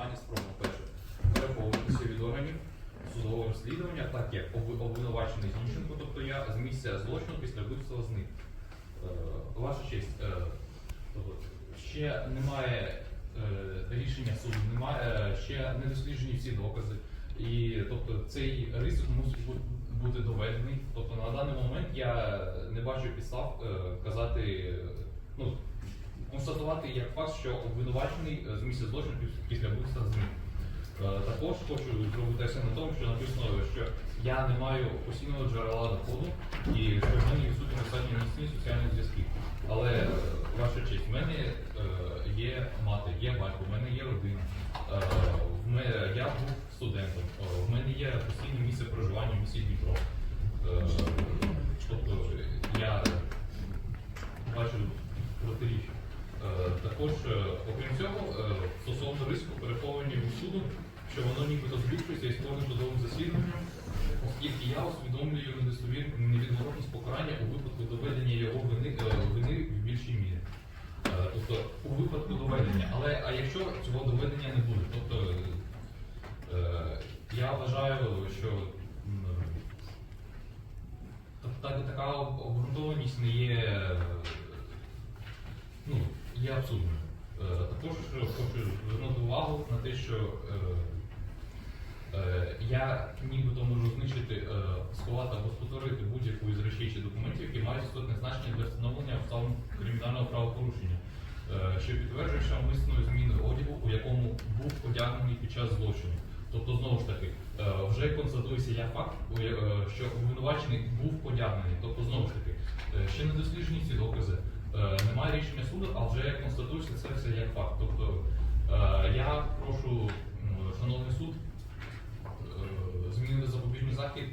запобігання спробував перше переховуватися від органів судового розслідування, так як обви- обвинувачений Зінченко, тобто я з місця злочину після вбивства зник. Е, Ваша честь, е, ще немає е, рішення суду, немає, ще не досліджені всі докази. І тобто цей ризик мусить бути доведений. Тобто на даний момент я не бачу підстав казати, констатувати як факт, що обвинувачений е, з місця злочину після вбивства зник. Е, Також хочу зробити на тому, що написано, що я не маю постійного джерела доходу і що в мене відсутні достатньо міцні соціальні зв'язки. Але е, ваша честь, в мене є мати, є батько, в мене є родина. Е, в мене, я був студентом, е, в мене є постійне місце проживання в місті Дніпро. Е, тобто я бачу протиріччя. Е, Також, е, окрім цього, е, стосовно риску переховування від суду, що воно нібито збільшується із кожним судовим засіданням, оскільки я усвідомлюю невідворотність покарання у випадку доведення його вини, е, вини в більшій мірі. Тобто у випадку доведення. Але а якщо цього доведення не буде, тобто я вважаю, що така обґрунтованість не є, є абсурдною. Е, Також хочу звернути увагу на те, що е, е, я нібито можу знищити, сховати або спотворити будь-яку із речей чи документів, які мають істотне значення для встановлення обставин кримінального правопорушення, що підтверджує що зміни одягу, у якому був одягнений під час злочину. Тобто, знову ж таки, вже констатується факт, я- е, що обвинувачений був одягнений. Тобто, знову ж таки, ще не досліджені ці докази. Е, Немає рішення суду, а вже констатується це все як факт. Тобто е, я прошу, шановний суд, е, змінити запобіжний захід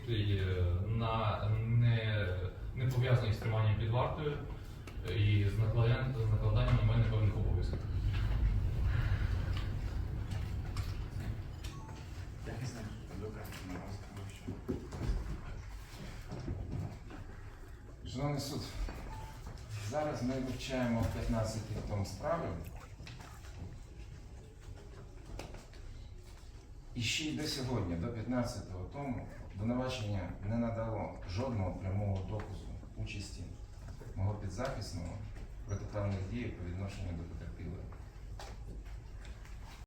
на не, не пов'язаний з триманням під вартою і з накладанням на мене певних обов'язків. Шановний суд, зараз ми вивчаємо 15 том справи. І ще й до сьогодні, до 15-го тому, обвинувачення не надало жодного прямого доказу участі мого підзахисного протиправних дій по відношенню до потерпілої.